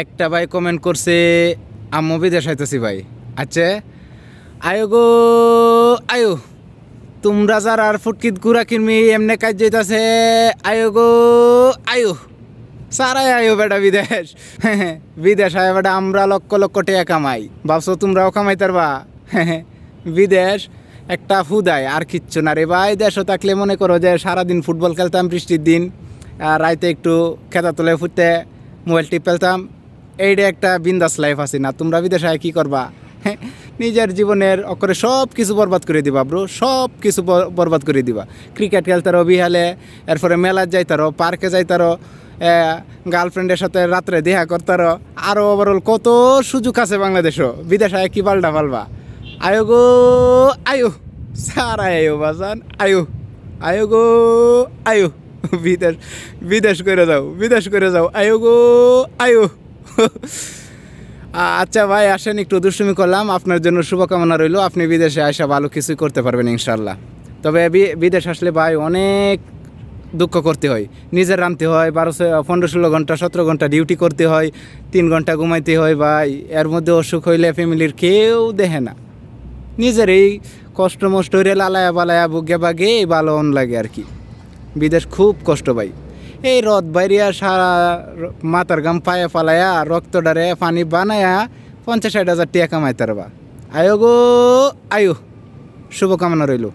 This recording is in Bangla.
একটা ভাই কমেন্ট করছে, আম্মু বিদেশ হইতেছি ভাই। আচ্ছা আয়ো গো, আয়ো, তোমরা যার আর ফুটকিত গুড়া কিনমি এমনি কাজ যেতেছে আয়ো গো, আয়ো, সারাই আয়ো বেটা বিদেশ। বিদেশ আয় বেটা, আমরা লক্ষ লক্ষ টাকা কামাই। ভাবছ তোমরাও কামাই তারবা? বিদেশ, একটা ফুদায় আর কিচ্ছু না রে ভাই। দেশও থাকলে মনে করো যে সারাদিন ফুটবল খেলতাম, বৃষ্টির দিন, আর রাইতে একটু খেতা তুলে ফুটতে, মোবাইল টিপ ফেলতাম। এইটা একটা বিন্দাস লাইফ আছে না? তোমরা বিদেশে কি করবা? নিজের জীবনের অকরে সব কিছু বরবাদ করে দিবা ব্রো সব কিছু বরবাদ করে দিবা। ক্রিকেট খেলতারো, বিহালে, এরপরে মেলার যাইতারো পার্কে যাইতারো গার্লফ্রেন্ডের সাথে রাত্রে দেখা করতারো। আরও ওভারঅল কত সুযোগ আছে বাংলাদেশও। বিদেশে কি পাল্টা পালবা? আয়ো গো, আয়ো। সারা আয়ো বাজান, আয়ো। আয়ো গো, আয়ো। বিদেশ বিদেশ করে যাও, বিদেশ করে যাও। আয়ো গো, আয়ো। আচ্ছা ভাই, আসেন, একটু দুষ্টুমি করলাম। আপনার জন্য শুভকামনা রইল। আপনি বিদেশে আসা ভালো কিছুই করতে পারবেন ইনশাল্লাহ তবে বিদেশ আসলে ভাই, অনেক দুঃখ করতে হয়। নিজের রানতে হয় বারোশো পনেরো ষোলো ঘণ্টা, সতেরো ঘণ্টা ডিউটি করতে হয়, তিন ঘণ্টা ঘুমাইতে হয় ভাই। এর মধ্যে অসুখ হইলে ফ্যামিলির কেউ দেখে না। নিজের এই কষ্ট মষ্ট হইলে লালায়া বালায়া বুগে বাগে ভালো অন লাগে আর কি। বিদেশ খুব কষ্ট ভাই। এই রথ বাইরিয়া সারা মাতার মাথার গাম পায়ে ফালায়া রক্ত ডারে পানি বানায়া পঞ্চাশ ষাট হাজার টাকা কামাইতে পারবা। আয়ো গো, আয়ো। শুভকামনা রইল।